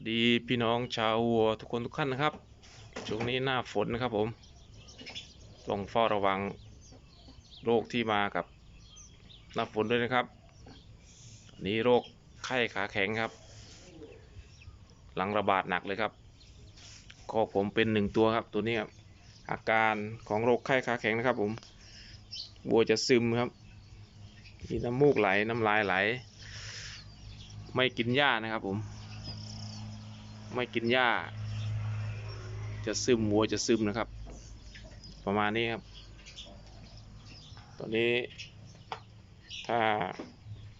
สวัสดีพี่น้องชาววัวทุกคนทุกท่านนะครับ ช่วงนี้หน้าฝนนะครับผมต้องเฝ้าระวังโรคที่มากับหน้าฝนด้วยนะครับนนี้โรคไข้ขาแข็งครับ หลังระบาดหนักเลยครับก็ผมเป็นหนึ่งตัวครับตัวนี้ครับอาการของโรคไข้ขาแข็งนะครับ ผมวัวจะซึมครับมีน้ำมูกไหลน้ำลายไหล ไม่กินหญ้านะครับผม ไม่กินหญ้า จะซึมวัวจะซึมนะครับ ประมาณนี้ครับ ตอนนี้ ถ้า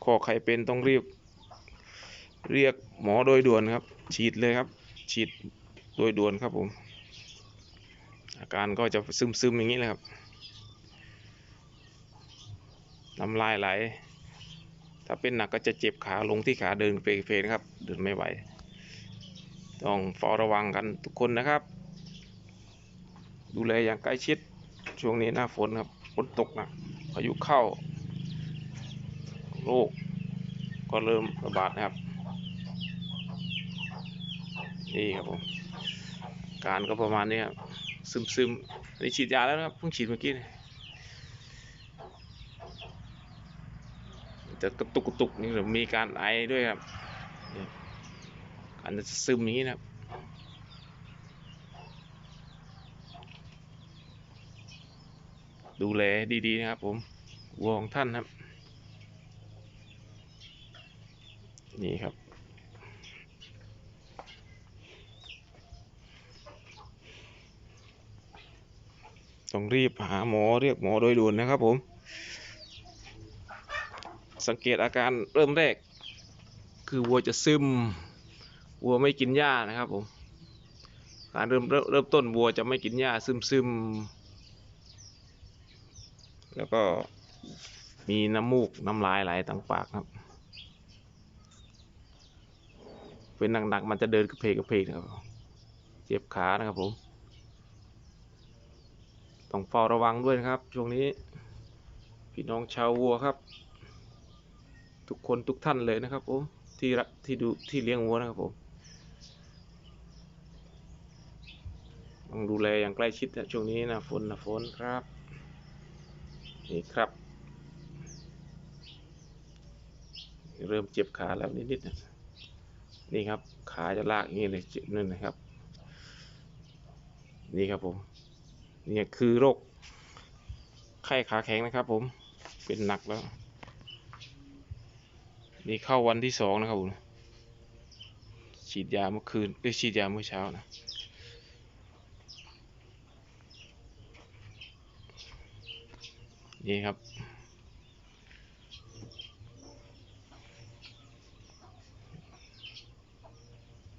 คอใครเป็นต้องรีบ เรียกหมอโดยด่วนครับ ฉีดเลยครับ ฉีดโดยด่วนครับผม อาการก็จะซึมซึมๆอย่างนี้เลยครับน้ำลายไหล ถ้าเป็นหนักก็จะเจ็บขาลงที่ขาเดินเฟรนครับ เดินไม่ไหว ต้องเฝ้าระวังกันทุกคนนะครับ ดูแลอย่างใกล้ชิดช่วงนี้หน้าฝนครับฝนตกหนักพายุเข้าโรคก็เริ่มระบาดนะครับ นี่ครับผมการก็ประมาณนี้ครับซึมซึมๆนนี้ฉีดยาแล้วนะครับเพิ่งฉีดเมื่อกี้นี่จะกระตุกกระตุกนี่หรือมีการไอด้วยครับ นี่การจะซึมอย่างนี้นะครับดูแลดีๆนะครับผมวัวของท่านครับ นี่ครับ ต้องรีบหาหมอเรียกหมอโดยด่วนนะครับผม สังเกตอาการเริ่มแรก คือวัวจะซึม วัวไม่กินหญ้านะครับผมการเริ่มเริ่มต้นวัวจะไม่กินหญ้าซึมซึมๆแล้วก็มีน้ำมูกน้ำลายไหลต่างปากครับ เป็นหนักๆมันจะเดินกระเพกกระเพกนะครับเจ็บขานะครับผมต้องเฝ้าระวังด้วยนะครับ ช่วงนี้ พี่น้องชาววัวครับ ทุกคนทุกท่านเลยนะครับผมที่รักที่ดูที่เลี้ยงวัวนะครับผม ต้องดูแลอย่างใกล้ชิดนะช่วงนี้นะฝนนะฝนครับนี่ครับ เริ่มเจ็บขาแล้วนิดๆนะนี่ครับ ขาจะลากอย่างนี้เลยนั่นนะครับ นี่ครับผมนี่คือโรคไข้ขาแข็งนะครับ ผมเป็นหนักแล้ว นี่เข้าวันที่สองนะครับผมฉีดยาเมื่อคืนเอ้ยฉีดยาเมื่อเช้านะ นี่ครับ